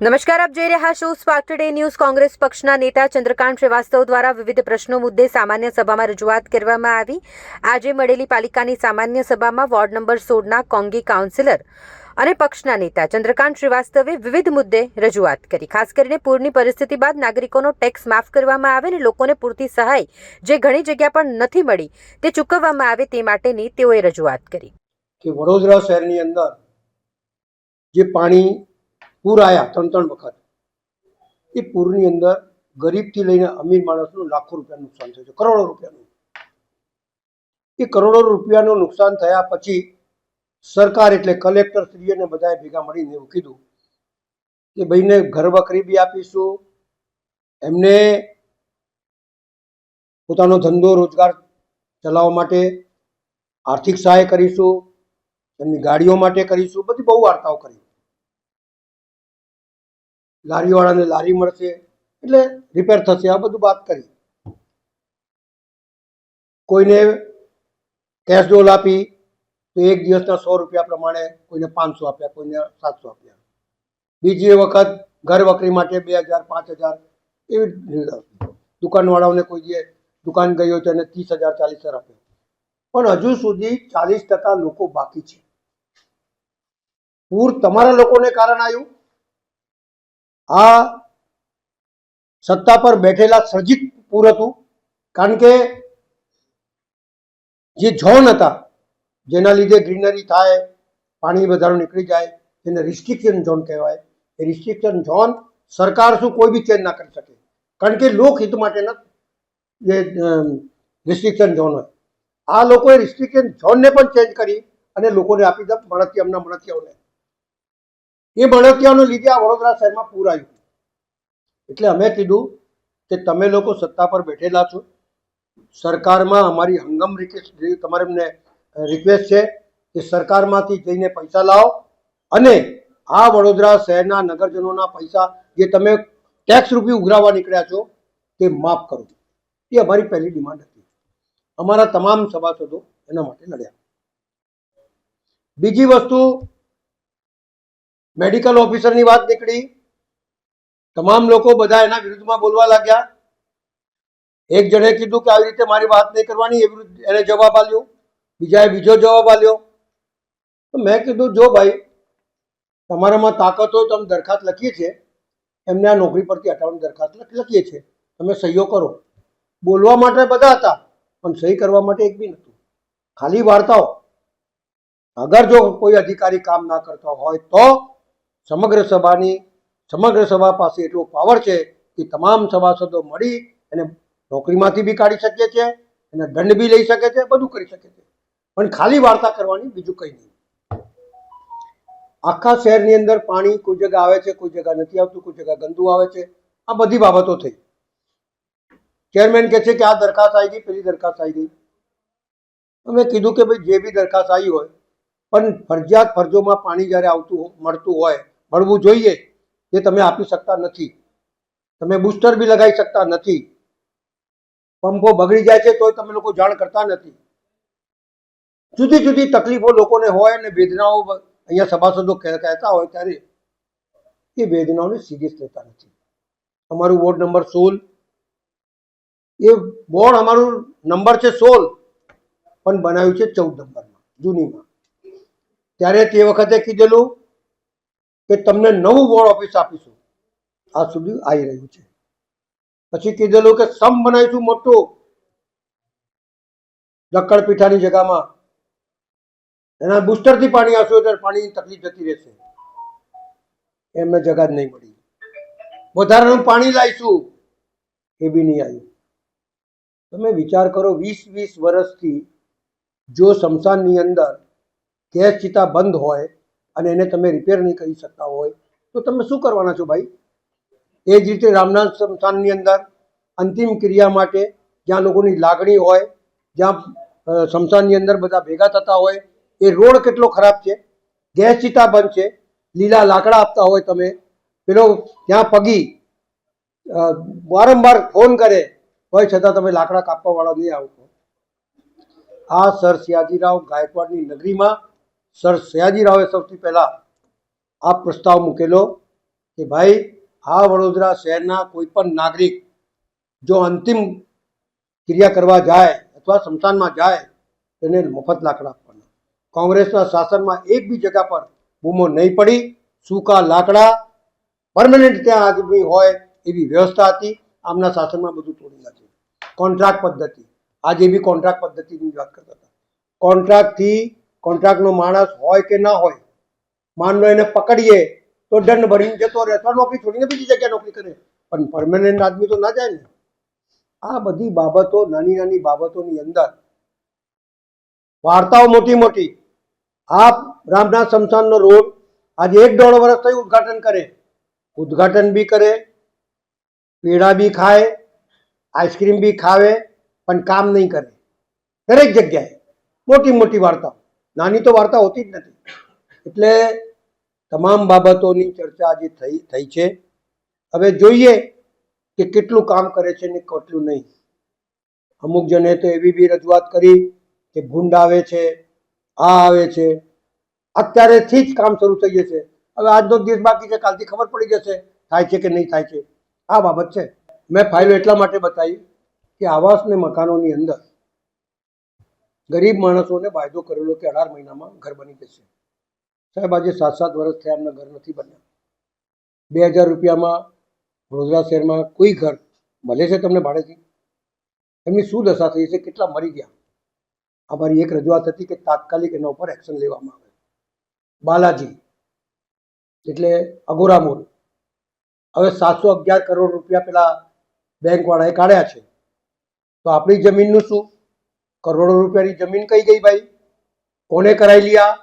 નમસ્કાર, આપ જોઈ રહ્યા છો સ્પાર્ક ટુડે ન્યૂઝ કોંગ્રેસ પક્ષના નેતા ચંદ્રકાંત શ્રીવાસ્તવ દ્વારા વિવિધ પ્રશ્નો મુદ્દે સામાન્ય સભામાં રજૂઆત કરવામાં આવી. આજે મળેલી પાલિકાની સામાન્ય સભામાં વોર્ડ નંબર સોળના કોંગી કાઉન્સિલર અને પક્ષના નેતા ચંદ્રકાંત શ્રીવાસ્તવે વિવિધ મુદ્દે રજૂઆત કરી. ખાસ કરીને પૂરની પરિસ્થિતિ બાદ નાગરિકોનો ટેક્સ માફ કરવામાં આવે અને લોકોને પૂરતી સહાય જે ઘણી જગ્યા પર નથી મળી તે ચૂકવવામાં આવે તે માટેની તેઓએ રજૂઆત કરી. કે વડોદરા શહેરની અંદર જે પાણી પૂર આવ્યા ત્રણ ત્રણ વખત. એ પૂરની અંદર ગરીબથી લઈને અમીર માણસનું લાખો રૂપિયાનું નુકસાન થયું છે, કરોડો રૂપિયાનું. એ કરોડો રૂપિયાનું નુકસાન થયા પછી સરકાર એટલે કલેક્ટર શ્રી અને બધાએ ભેગા મળીને એવું કીધું કે ભાઈને ઘર વખરી બી આપીશું. એમને પોતાનો ધંધો રોજગાર ચલાવવા માટે આર્થિક સહાય કરીશું. એમની ગાડીઓ માટે કરીશું. બધી બહુ વાર્તાઓ કરી. લારીવાળાને લારી મળશે, એટલે રિપેર થશે, આ બધું વાત કરી. કોઈને કેશ ડોલ આપી, તો એક દિવસના સો રૂપિયા પ્રમાણે કોઈને પાંચસો આપ્યા, કોઈને સાતસો આપ્યા. બીજી વખત ઘર વકરી માટે બે હજાર, પાંચ હજાર એવી દુકાનવાળાઓને કોઈ જે દુકાન ગઈ હોય તો એને ત્રીસ હજાર, ચાલીસ હજાર આપ્યો. પણ હજુ સુધી ચાલીસ ટકા લોકો બાકી છે. પૂર તમારા લોકોને કારણ આવ્યું? આ સત્તા પર બેઠેલા સર્જિત પૂર હતું. કારણ કે જે ઝોન હતા, જેના લીધે ગ્રીનરી થાય, પાણી વધારો નીકળી જાય એને રિસ્ટ્રિક્શન ઝોન કહેવાય. એ રિસ્ટ્રિક્શન ઝોન સરકાર શું કોઈ બી ચેન્જ ના કરી શકે. કારણ કે લોકહિત માટેના જે રિસ્ટ્રિક્શન ઝોન હોય. આ લોકોએ રિસ્ટ્રિક્શન ઝોનને પણ ચેન્જ કરી અને લોકોને આપી દે મળતિયામના મળતિયાઓને. એ મળતિયાઓને લીધે આ વડોદરા શહેરમાં પૂર આવ્યું. એટલે અમે કીધું કે તમે લોકો સત્તા પર બેઠેલા છો. સરકારમાં અમારી હંગમ રિક્વેસ્ટ તમારે એમને રિક્વેસ્ટ છે કે સરકારમાંથી જઈને પૈસા લાવો અને આ વડોદરા શહેરના નગરજનોના પૈસા જે તમે ટેક્સ રૂપી ઉઘરાવવા નીકળ્યા છો તે માફ કરો. એ અમારી પહેલી ડિમાન્ડ હતી. અમારા તમામ સભાસદો એના માટે લડ્યા. બીજી વસ્તુ મેડિકલ ઓફિસરની વાત નીકળી. તમામ લોકો બધા એના વિરુદ્ધમાં બોલવા લાગ્યા. એક જણે કીધું કે આવી રીતે મારી વાત નહીં કરવાની, એ વિરુદ્ધ એને જવાબ આપ્યો. બીજાએ બીજો જવાબ આપ્યો. તો મેં કીધું, જો ભાઈ, તમારામાં તાકાત હોય તો અમે દરખાસ્ત લખીએ છીએ. એમને આ નોકરી પરથી હટાવવાની દરખાસ્ત લખીએ છીએ. તમે સહીઓ કરો. બોલવા માટે બધા હતા, પણ સહી કરવા માટે એક બી નહોતું. ખાલી વાર્તાઓ. અગર જો કોઈ અધિકારી કામ ના કરતા હોય તો સમગ્ર સભાની, સમગ્ર સભા પાસે એટલો પાવર છે કે તમામ સભાસદો મળી એને નોકરીમાંથી બી કાઢી શકીએ છીએ એને દંડ બી લઈ શકે છે, બધું કરી શકે છે. પણ ખાલી વાર્તા કરવાની બીજું કંઈ નહીં. આખા શહેરની અંદર પાણી કોઈ જગ્યા આવે છે, કોઈ જગ્યા નથી આવતું, કોઈ જગ્યા ગંદુ આવે છે, આ બધી બાબતો થઈ. ચેરમેન કહે છે કે આ દરખાસ્ત આવી ગઈ, પેલી દરખાસ્ત આવી ગઈ. અમે કીધું કે ભાઈ જે બી દરખાસ્ત આવી હોય, પણ ફરજિયાત ફરજોમાં પાણી જ્યારે આવતું મળતું હોય મળવું જોઈએ એ તમે આપી શકતા નથી. તમે બુસ્ટર બી લગાવી શકતા નથી. પંપો બગડી જાય છે તોય તમે લોકો જાણ કરતા નથી. જુદી જુદી તકલીફો લોકોને હોય અને વેદનાઓ અહીંયા સભાસદો કહેતા હોય ત્યારે એ વેદનાઓને સિરિયસ લેતા નથી. અમારું વોર્ડ નંબર સોળ. એ બોર્ડ અમારું નંબર છે સોળ, પણ બનાવ્યું છે ચૌદ નંબરમાં, જૂનીમાં. ત્યારે તે વખતે કીધેલું કે તમને નવું બોર્ડ ઓફિસ આપીશું. આ સુધી આવી રહ્યું છે. પછી કીધેલું કે સમ બનાવીશું મોટું. લક્કડ પીઠાની જગ્યામાં. એના બુસ્ટરથી પાણી આવશે, ત્યારે પાણીની તકલીફ જતી રહેશે. એમને જગા જ નહીં મળી. વધારાનું પાણી લાવીશું. એ બી નહીં આવ્યું. તમે વિચાર કરો, વીસ વીસ વર્ષથી જો સ્મશાનની અંદર ગેસ ચિતા બંધ હોય અને એને તમે રિપેર નહીં કરી શકતા હોય, તો તમે શું કરવાના છો ભાઈ? એ જ રીતે રામનાથ સંસ્થાનની અંદર અંતિમ ક્રિયા માટે જ્યાં લોકોની લાગણી હોય, જ્યાં સંસ્થાનની અંદર બધા ભેગા થતા હોય, એ રોડ કેટલો ખરાબ છે? ગેસ ચિતા બંધ છે. લીલા લાકડા આપતા હોય તમે. પેલો ત્યાં પગી વારંવાર ફોન કરે હોય છતાં તમે લાકડા કાપવાવાળા નહીં આવતો આ સર સયાજીરાવ ગાયકવાડની નગરીમાં સર સયાજીરાવે સૌથી પહેલાં આ પ્રસ્તાવ મૂકેલો કે ભાઈ, આ વડોદરા શહેરના કોઈ પણ નાગરિક જો અંતિમ ક્રિયા કરવા જાય અથવા સ્મશાનમાં જાય, તેને મફત લાકડા આપવાના. કોંગ્રેસના શાસનમાં એક બી જગ્યા પર બૂમો નહીં પડી. સૂકા લાકડા પરમનન્ટ ત્યાં આદમી હોય એવી વ્યવસ્થા હતી. આમના શાસનમાં બધું તોડી નાખ્યું. કોન્ટ્રાક્ટ પદ્ધતિ. આજે બી કોન્ટ્રાક્ટ પદ્ધતિની વાત કરતા હતા. કોન્ટ્રાક્ટથી કોન્ટ્રાક્ટનો માણસ હોય કે ના હોય, માનલો એને પકડીએ તો દંડ ભરીને જતો રહે. અથવા નોકરી છોડીને બીજી જગ્યાએ નોકરી કરે. પણ પરમેનન્ટ આદમી તો ના જાય ને. આ બધી બાબતો નાની નાની બાબતોની અંદર વાર્તાઓ મોટી મોટી. આ રામનાથ શમશાનનો રોડ આજે એક દોઢ વર્ષ થયું ઉદ્ઘાટન કરે. ઉદ્ઘાટન બી કરે, પેડા બી ખાય, આઈસ્ક્રીમ બી ખાવે, પણ કામ નહીં કરે. દરેક જગ્યાએ મોટી મોટી વાર્તાઓ. નાની તો વાર્તા હોતી જ નથી. એટલે તમામ બાબતોની ચર્ચા આજે થઈ થઈ છે. હવે જોઈએ કે કેટલું કામ કરે છે ને કેટલું નહીં. અમુક જણે તો એવી બી રજૂઆત કરી કે ભૂંડ આવે છે, આ આવે છે. અત્યારેથી જ કામ શરૂ થઈ જશે. હવે આજનો દિવસ બાકી છે, કાલથી ખબર પડી જશે થાય છે કે નહીં થાય છે. આ બાબત છે. મેં ફાઇલો એટલા માટે બતાવી કે આવાસ ને મકાનોની અંદર ગરીબ માણસોને વાયદો કરેલો કે અઢાર મહિનામાં ઘર બની જશે. સાહેબ, આજે સાત સાત વર્ષ થયા એમના ઘર નથી બન્યા. બે હજાર રૂપિયામાં વડોદરા શહેરમાં કોઈ ઘર મળે છે તમને ભાડેથી? એમની શું દશા થઈ છે? કેટલા મરી ગયા? અમારી એક રજૂઆત હતી કે તાત્કાલિક એના ઉપર એક્શન લેવામાં આવે. બાલાજી, એટલે અગોરા મોલ. હવે સાતસો અગિયાર કરોડ રૂપિયા પેલા બેંકવાળાએ કાઢ્યા છે. તો આપણી જમીનનું શું? કરોડો રૂપિયાની જમીન કઈ ગઈ ભાઈ? કોને કરાવી લીયા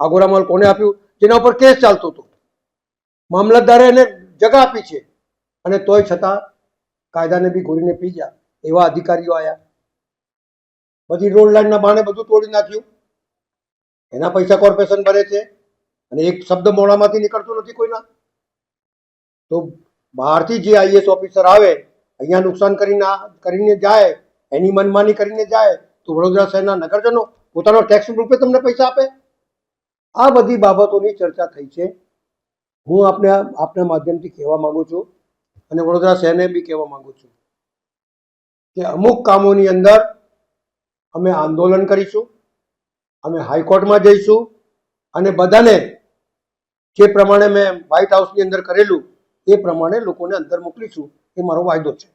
આગોરા માલ કોને આપ્યું? જેના ઉપર કેસ ચાલતો હતો. મામલતદારે એને જગા આપી છે. અને તોય છતાં કાયદાને બી ઘોરીને પી ગયા. એવા અધિકારીઓ આવ્યા બધી રોડ લાઈનના બાણે બધું તોડી નાખ્યું. એના પૈસા કોર્પોરેશન ભરે છે. અને એક શબ્દ મોડામાંથી નીકળતો નથી કોઈના. તો બહારથી જે આઈએસ ઓફિસર આવે, અહીંયા નુકસાન કરીને કરીને જાય, એની મનમાની કરીને જાય તો વડોદરા શહેરના નગરજનો પોતાનો ટેક્સ રૂપે તમને પૈસા આપે? આ બધી બાબતોની ચર્ચા થઈ છે. હું આપને આપના માધ્યમથી કહેવા માગું છું અને વડોદરા શહેરને બી કહેવા માંગુ છું કે અમુક કામોની અંદર અમે આંદોલન કરીશું, અમે હાઈકોર્ટમાં જઈશું અને બધાને જે પ્રમાણે મેં વ્હાઇટ હાઉસની અંદર કરેલું એ પ્રમાણે લોકોને અંદર મોકલીશું એ મારો વાયદો છે.